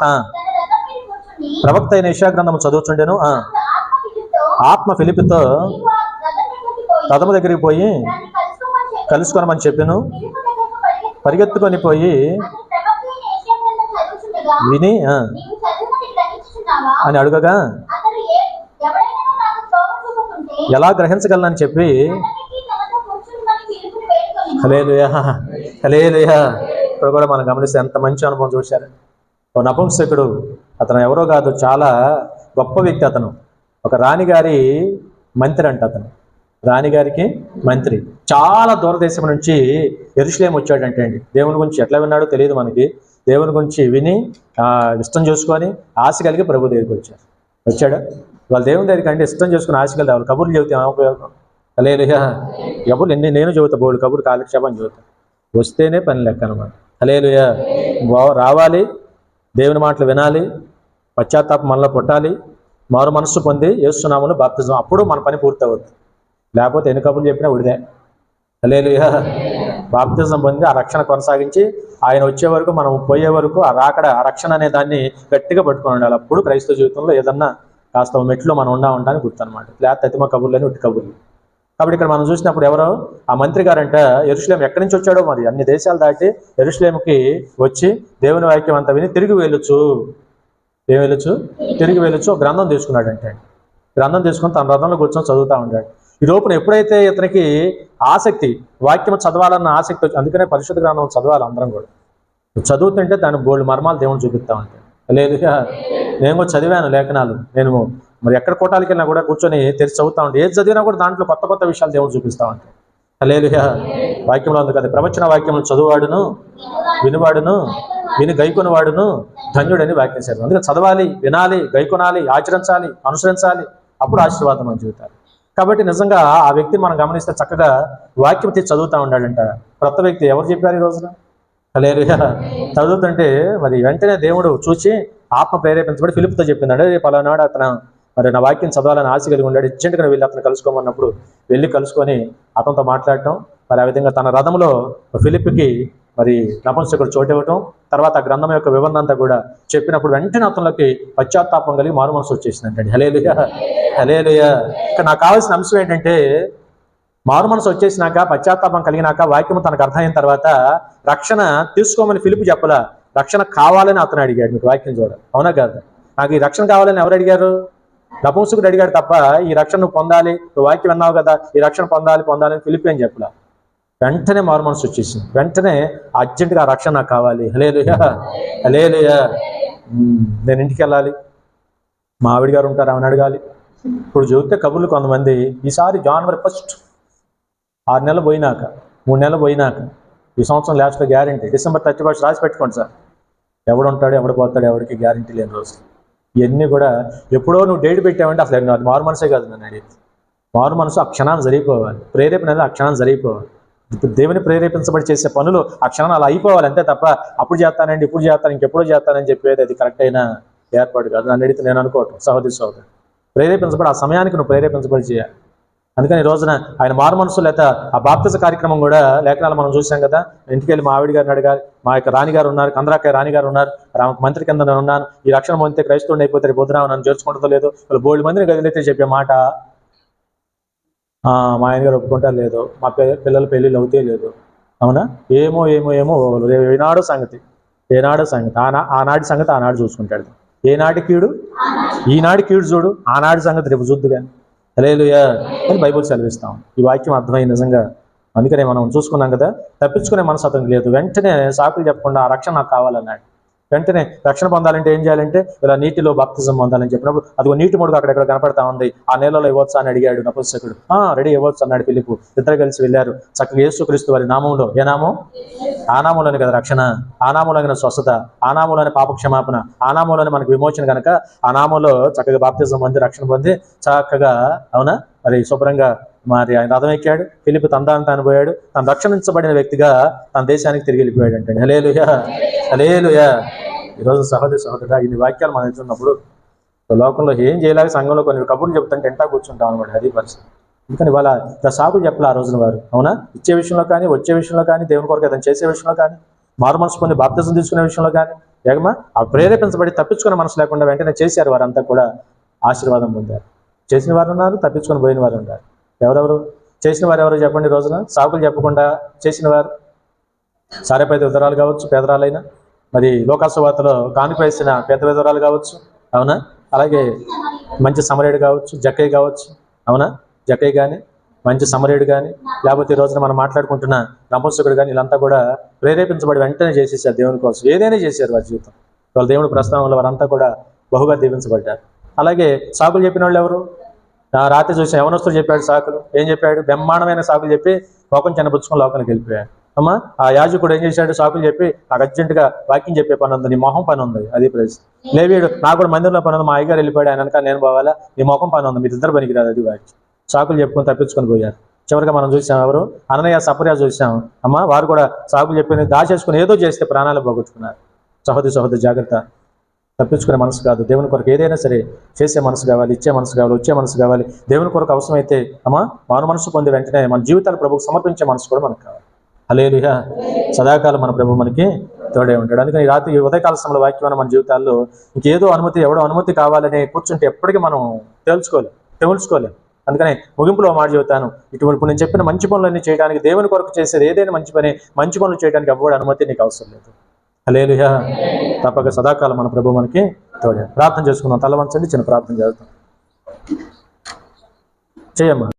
ఆ, తన రథం మీద కూర్చుని ప్రవక్త అయిన యెషయా చదువుచుండెను. ఆత్మ ఫిలిపితో తాతమ్మ దగ్గరికి పోయి కలుసుకోనమని చెప్పాను. పరిగెత్తుకొని పోయి విని అని అడుగగా ఎలా గ్రహించగలనని చెప్పి హలేలుయా హలేలుయా ఇప్పుడు కూడా మనం గమనిస్తే ఎంత మంచి అనుభవం చూశారు. ఒక నపుంసకుడు అతను ఎవరో కాదు చాలా గొప్ప వ్యక్తి అతను. ఒక రాణిగారి మంత్రి అంట అతను. రాణిగారికి మంత్రి. చాలా దూరదేశం నుంచి ఎరుషులేం వచ్చాడంటే అండి. దేవుని గురించి ఎట్లా విన్నాడో తెలియదు మనకి. దేవుని గురించి విని ఇష్టం చేసుకొని ఆశ కలిగి ప్రభు దగ్గరికి వచ్చాడు. వచ్చాడు? వాళ్ళ దేవుని దగ్గరికి అంటే ఇష్టం చేసుకుని ఆశ కలిగి వాళ్ళు కబుర్లు చెబితే ఉపయోగం అలేలుయా కబుర్లు ఎన్ని నేను చెబుతా బోడు కబురు కాలక్షేపం చెబుతా. వస్తేనే పని లెక్క అనమాట అలేలుయా రావాలి. దేవుని మాటలు వినాలి. పశ్చాత్తాపం మనలో పుట్టాలి. మారు మనస్సు పొంది ఏసునామలు బాప్తిజం. అప్పుడు మన పని పూర్తవుద్ది. లేకపోతే ఎన్ని కబుర్లు చెప్పినా ఉడిదే లేదు బాప్తిజం పొంది ఆ రక్షణ కొనసాగించి ఆయన వచ్చే వరకు మనం పోయే వరకు ఆ రాకడ ఆ రక్షణ అనే దాన్ని గట్టిగా పట్టుకొని ఉండాలి. అప్పుడు క్రైస్తవ జీవితంలో ఏదన్నా కాస్త మెట్లు మనం ఉండా ఉండడానికి గుర్తు అనమాట లేకపోతే అతిమ కబుర్లని ఉట్టి కబుర్లు. కాబట్టి ఇక్కడ మనం చూసినప్పుడు ఎవరో ఆ మంత్రి గారంట ఎరుశ్లేం ఎక్కడి నుంచి వచ్చాడో మరి? అన్ని దేశాలు దాటి ఎరుశ్లేంకి వచ్చి దేవుని వాక్యం అంతా విని తిరిగి వెళ్ళొచ్చు. ఏం వెళ్ళొచ్చు? తిరిగి వెళ్ళొచ్చు. ఒక గ్రంథం తీసుకున్నాడంటే గ్రంథం తీసుకుని తన రథంలో కూర్చొని చదువుతూ ఉంటాడు ఈ లోపల ఎప్పుడైతే ఇతనికి ఆసక్తి వాక్యం చదవాలన్న ఆసక్తి వచ్చి అందుకనే పరిశుద్ధ గ్రంథం చదవాలి అందరం కూడా. చదువుతుంటే దాని బోల్డ్ మర్మాలు దేవుని చూపిస్తా ఉంటాయి లేదు నేను కూడా చదివాను లేఖనాలు. నేను మరి ఎక్కడ కోటాలకి వెళ్ళినా కూడా కూర్చొని తెరిచి చదువుతా ఉంటాయి ఏది చదివినా కూడా దాంట్లో కొత్త కొత్త విషయాలు దేవుడు చూపిస్తా ఉంటాయి లేదు వాక్యంలో ఉంది కదా ప్రవచన వాక్యం చదువువాడును వినువాడును విని గైకొనివాడును ధన్యుడని వాక్యం చేశారు అందుకే చదవాలి వినాలి గైకొనాలి ఆచరించాలి అనుసరించాలి. అప్పుడు ఆశీర్వాదం మన జీవితాలు. కాబట్టి నిజంగా ఆ వ్యక్తి మనం గమనిస్తే చక్కగా వాక్యం తెచ్చి చదువుతా ఉండాడంట కొత్త వ్యక్తి ఎవరు చెప్పారు ఈ రోజున? లేరు చదువుతుంటే మరి వెంటనే దేవుడు చూసి ఆత్మ ప్రేరేపించబడి ఫిలిప్తో చెప్పిందండి రేపు పలానాడు అతను? మరి నా వాక్యం చదవాలని ఆశ కలిగి ఉన్నాడు ఇచ్చేంటుగా వెళ్ళి అతను కలుసుకోమన్నప్పుడు వెళ్ళి కలుసుకొని అతనితో మాట్లాడటం. మరి ఆ విధంగా తన రథంలో ఫిలిప్కి మరి నపంసకుడు చోటు ఇవ్వటం తర్వాత ఆ గ్రంథం యొక్క వివరణ అంతా కూడా చెప్పినప్పుడు వెంటనే అతనిలోకి పశ్చాత్తాపం కలిగి మారు మనసు వచ్చేసిందంటండి. హలేలుయ హలేలుయ ఇక నాకు కావాల్సిన అంశం ఏంటంటే మారు మనసు వచ్చేసినాక పశ్చాత్తాపం కలిగినాక వాక్యం తనకు అర్థమైన తర్వాత రక్షణ తీసుకోమని పిలుపు చెప్పలా రక్షణ కావాలని అతను అడిగాడు మీకు వాక్యం చూడ. అవునా కాదు? నాకు ఈ రక్షణ కావాలని ఎవరు అడిగారు? నపుంసకుడు అడిగాడు తప్ప ఈ రక్షణ పొందాలి నువ్వు వాక్యం విన్నావు కదా ఈ రక్షణ పొందాలి పొందాలని పిలిపి అని చెప్పలా? వెంటనే మారు మనసు వచ్చేసింది. వెంటనే అర్జెంటుగా రక్షణ నాకు కావాలి. హలేలుయా హలేలుయా నేను ఇంటికి వెళ్ళాలి. మా ఆవిడ గారు ఉంటారు ఆమెను అడగాలి. ఇప్పుడు చూస్తే కబుర్లు కొంతమంది. ఈసారి జనవరి ఫస్ట్ ఆరు నెలలు పోయినాక మూడు నెలలు పోయినాక ఈ సంవత్సరం లాస్ట్లో గ్యారంటీ. డిసెంబర్ థర్టీ ఫస్ట్ రాసి పెట్టుకోండి సార్. ఎవడు ఉంటాడు ఎవడు పోతాడు ఎవరికి గ్యారంటీ లేని రోజు. ఇవన్నీ కూడా ఎప్పుడో నువ్వు డేట్ పెట్టావంటే అసలు అది మారు మనసే కాదు నన్ను అడిగితే. మారు మనసు ఆ క్షణాన్ని జరిగిపోవాలి. ప్రేరేపణ అనేది ఆ క్షణాన్ని జరిగిపోవాలి. దేవుని ప్రేరేపించబడి చేసే పనులు ఆ క్షణం అలా అయిపోవాలి అంతే తప్ప అప్పుడు చేస్తానండి ఇప్పుడు చేస్తాను ఇంకెప్పుడు చేస్తానని చెప్పేది అది కరెక్ట్ అయిన ఏర్పాటు కాదు. నన్ను అడిగితే నేను అనుకోవటం సహోదరి సహోదరు ప్రేరేపించబడి ఆ సమయానికి నువ్వు ప్రేరేపించబడి చేయాలి. అందుకని ఈ రోజున ఆయన మారు మనసు లేక ఆ బాప్తిజ కార్యక్రమం కూడా లేఖనాలు మనం చూసాం కదా. ఇంటికి వెళ్ళి మా ఆవిడ గారిని అడిగారు మా యొక్క రాణిగారు ఉన్నారు కందరాకాయ రాణిగారు ఉన్నారు రామ మంత్రి కింద నేను ఉన్నాను ఈ రక్షణ పొందితే క్రైస్తవుని అయిపోతే పొద్దున నన్ను చేర్చుకుంటుందో లేదు వాళ్ళు బోల్డ్ మందిని గదిలైతే చెప్పే మాట మా ఆయన గారు ఒప్పుకుంటారు లేదు. మా పిల్లల పెళ్ళిళ్ళు అవుతే లేదు. అవునా? ఏమో ఏమో ఏమో రేపు ఏనాడు సంగతి. ఏనాడు సంగతి. ఆనా ఆనాటి సంగతి ఆనాడు చూసుకుంటాడు. ఏనాటి కీడు? ఈనాటి కీడు చూడు. ఆనాటి సంగతి రేపు చూద్దు కానీ హల్లెలూయా. అని బైబుల్ సెలవిస్తాం. ఈ వాక్యం అర్థమైంది నిజంగా. అందుకనే మనం చూసుకున్నాం కదా. తప్పించుకునే మనసు అతనికి లేదు. వెంటనే సాకులు చెప్పకుండా ఆ రక్షణ నాకు కావాలన్నాడు. వెంటనే రక్షణ పొందాలంటే ఏం చేయాలంటే ఇలా నీటిలో బాప్తిజం పొందాలని చెప్పినప్పుడు అది నీటి ముడుగు అక్కడెక్కడ కనపడతా ఉంది ఆ నీళ్ళలో ఇవ్వచ్చా అని అడిగాడు నపుంసకుడు. ఆ రెడీ ఇవ్వచ్చు అన్నాడు పిలుపు ఇద్దరు కలిసి వెళ్ళారు. చక్కగా యేసుక్రీస్తు వారి నామంలో ఏ నామం? ఆ కదా రక్షణ ఆ స్వస్థత ఆ నామంలోనే పాప క్షమాపణ ఆ నామంలోనే మనకు విమోచన కనుక ఆ నామంలో చక్కగా బాప్తిజం పొంది రక్షణ పొంది చక్కగా అవునా? మరి శుభ్రంగా మరి ఆయన రథం ఎక్కాడు పిలిపి తందాన్ని తాను పోయాడు. తను రక్షణించబడిన వ్యక్తిగా తన దేశానికి తిరిగి వెళ్ళిపోయాడు అంటే హలేలుయా హలేలుయా ఈరోజు సహోదరి సహోదరుడా ఇన్ని వాక్యాలు మనం ఎదురున్నప్పుడు లోకంలో ఏం చేయలేక సంఘంలో కొన్ని కబుర్లు చెప్తుంటే ఎంటా కూర్చుంటాం అనమాట హరి పరిస్థితి ఎందుకని వాళ్ళ సాకులు చెప్పాలి ఆ రోజున వారు. అవునా? ఇచ్చే విషయంలో కానీ వచ్చే విషయంలో కానీ దేవుని కొరకు ఏదైనా చేసే విషయంలో కానీ మారు మనసు పొంది బాప్తిజం తీసుకునే విషయంలో కానీ ఏగమా ఆ ప్రేరేపించబడి తప్పించుకునే మనసు లేకుండా వెంటనే చేశారు వారంతా కూడా ఆశీర్వాదం పొందారు. చేసిన వారు ఉన్నారు తప్పించుకొని పోయిన వారు ఉన్నారు. ఎవరెవరు? చేసిన వారు ఎవరు చెప్పండి రోజున? సాకులు చెప్పకుండా చేసిన వారు? సారేపైతే ఉదరాలు కావచ్చు పేదరాలైనా మరి లోకాసువార్తలో కానుక వేసిన పేద విధవరాలు కావచ్చు అవునా? అలాగే మంచి సమరేడు కావచ్చు జక్కయ్య కావచ్చు అవునా? జక్కయ్య కానీ మంచి సమరేడు కానీ లేకపోతే ఈ రోజున మనం మాట్లాడుకుంటున్న నపుంసకుడు కానీ వీళ్ళంతా కూడా ప్రేరేపించబడి వెంటనే చేసేసారు దేవుని కోసం. ఏదైనా చేశారు వారి జీవితం. వాళ్ళ దేవుడు ప్రస్తావనలో వారంతా కూడా బహుగా దీవించబడ్డారు. అలాగే సాకులు చెప్పిన వాళ్ళు ఎవరు? రాత్రి చూసిన యవనస్తుడు చెప్పాడు సాకులు. ఏం చెప్పాడు? బ్రహ్మాండమైన సాకులు చెప్పి లోకం చిన్నపుచ్చుకొని లోకానికి వెళ్ళిపోయాడు అమ్మా ఆ యాజకుడు ఏం చేశాడు? సాకులు చెప్పి నాకు అర్జెంటుగా వాక్యం చెప్పే పని ఉంది నీ మొహం పని ఉంది అది ప్లేస్ లేవీడు నాకు కూడా మందిరంలో పని ఉంది మా అయ్యగారు వెళ్ళిపోయాడు ఆయన నేను పోవాలా? నీ మొహం పని ఉంది మీ ఇద్దరు పనికిరాదు అది వాక్యం. సాకులు చెప్పుకొని తప్పించుకొని పోయారు. చివరిగా మనం చూసాం ఎవరు? అననయ్య సపర్య చూసాం అమ్మా వారు కూడా సాకులు చెప్పి దాచేసుకుని ఏదో చేస్తే ప్రాణాలు పోగొట్టుకున్నారు. సహోదరి సహోదరి జాగ్రత్త. తప్పించుకునే మనసు కాదు. దేవుని కొరకు ఏదైనా సరే చేసే మనసు కావాలి ఇచ్చే మనసు కావాలి వచ్చే మనసు కావాలి. దేవుని కొరకు అవసరమైతే అమ్మా మారు మనసు పొంది వెంటనే మన జీవితాలు ప్రభుకు సమర్పించే మనసు కూడా మనకు కావాలి. హలేలుహ సదాకాలం మన ప్రభు మనకి తోడే ఉంటాడు. అందుకని రాత్రి ఉదయకాల సమయంలో వాక్యమైన మన జీవితాల్లో ఇంకేదో అనుమతి ఎవడో అనుమతి కావాలని కూర్చుంటే ఎప్పటికీ మనం తెలుసుకోలేం తెలుసుకోలేం అందుకని ముగింపులో మాట చెబుతాను. ఇటువంటి ఇప్పుడు నేను చెప్పిన మంచి పనులన్నీ చేయడానికి దేవుని కొరకు చేసేది ఏదైనా మంచి పని మంచి పనులు చేయడానికి ఎవ్వడు అనుమతి నీకు అవసరం లేదు. హలేలుహ తప్పక సదాకాలం మన ప్రభు మనకి తోడే. ప్రార్థన చేసుకుందాం. తల వంచండి చిన్న ప్రార్థన చేద్దాం. చేయమ్మా.